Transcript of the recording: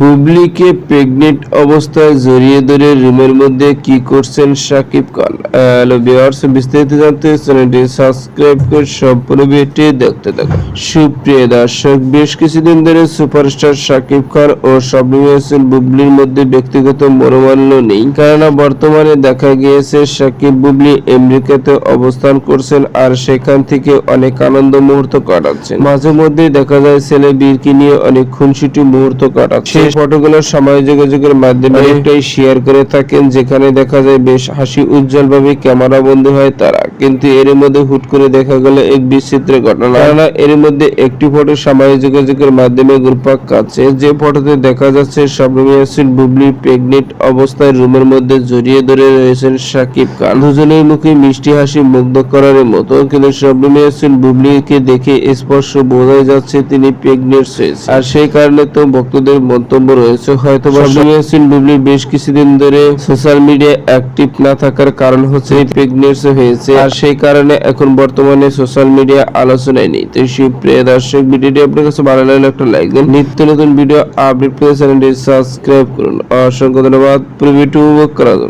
বুবলিকে pregnant অবস্থায় জড়িয়ে ধরে রুমের মধ্যে কি করছেন সাকিব খান? হ্যালো ভিউয়ার্স বিস্তারিত জানতে চ্যানেলটি সাবস্ক্রাইব করে সম্পূর্ণ ভিডিওটি দেখতে থাকুন। সুপ্রিয় দর্শক, বেশ কিছুদিন ধরে সুপারস্টার সাকিব খান ও শবনম বুবলির মধ্যে ব্যক্তিগত মনোমাল্য নেই। কেননা বর্তমানে দেখা গিয়েছে সাকিব বুবলি আমেরিকাতে অবস্থান করছেন আর সেখান থেকে অনেক আনন্দ মুহূর্ত কাটাচ্ছেন। মাঝে মধ্যে দেখা যায় ছেলে বীরকে নিয়ে অনেক খুনসুটি মুহূর্ত কাটাচ্ছে। ফটোগুলো সামাজিক যোগাযোগের মাধ্যমে অনেকটাই শেয়ার করে থাকেন যেখানে দেখা যায় বেশ হাসি উজ্জ্বল ভাবে ক্যামেরা বন্দী হয় তারা। কিন্তু এর মধ্যে হুট করে দেখা গেল এক বিচিত্র ঘটনা। কেননা এর মধ্যে একটি ফটো সামাজিক যোগাযোগের মাধ্যমে ঘুরপাক কাছে যে ফটোতে দেখা যাচ্ছে শবনম ইয়াসিন বুবলি প্রেগনেন্ট অবস্থায় রুমের মধ্যে জড়িয়ে ধরে রয়েছেন সাকিব খান। দুজনের মুখে মিষ্টি হাসি মুগ্ধ করার মতো। কিন্তু শবনম ইয়াসিন বুবলিকে দেখে স্পষ্ট বোঝাই যাচ্ছে তিনি প্রেগনেন্ট হয়েছে আর সেই কারণে তো ভক্তদের মন্তব্য রয়েছে। হয়তো বা ইয়াসিন বুবলি বেশ কিছুদিন ধরে সোশ্যাল মিডিয়া অ্যাক্টিভ না থাকার কারণ হচ্ছে প্রেগনেন্স হয়েছে। আর সেই কারণে এখন বর্তমানে সোশ্যাল মিডিয়া আলোচনায় নেই। তো সেই প্রিয় দর্শক ভিডিওটি আপনার কাছে ভালো লাগলে একটা লাইক দিন। নিত্য নতুন ভিডিও আপডেট পেতে চ্যানেলটি সাবস্ক্রাইব করুন। অসংখ্য ধন্যবাদ। প্রিভিউ করার জন্য।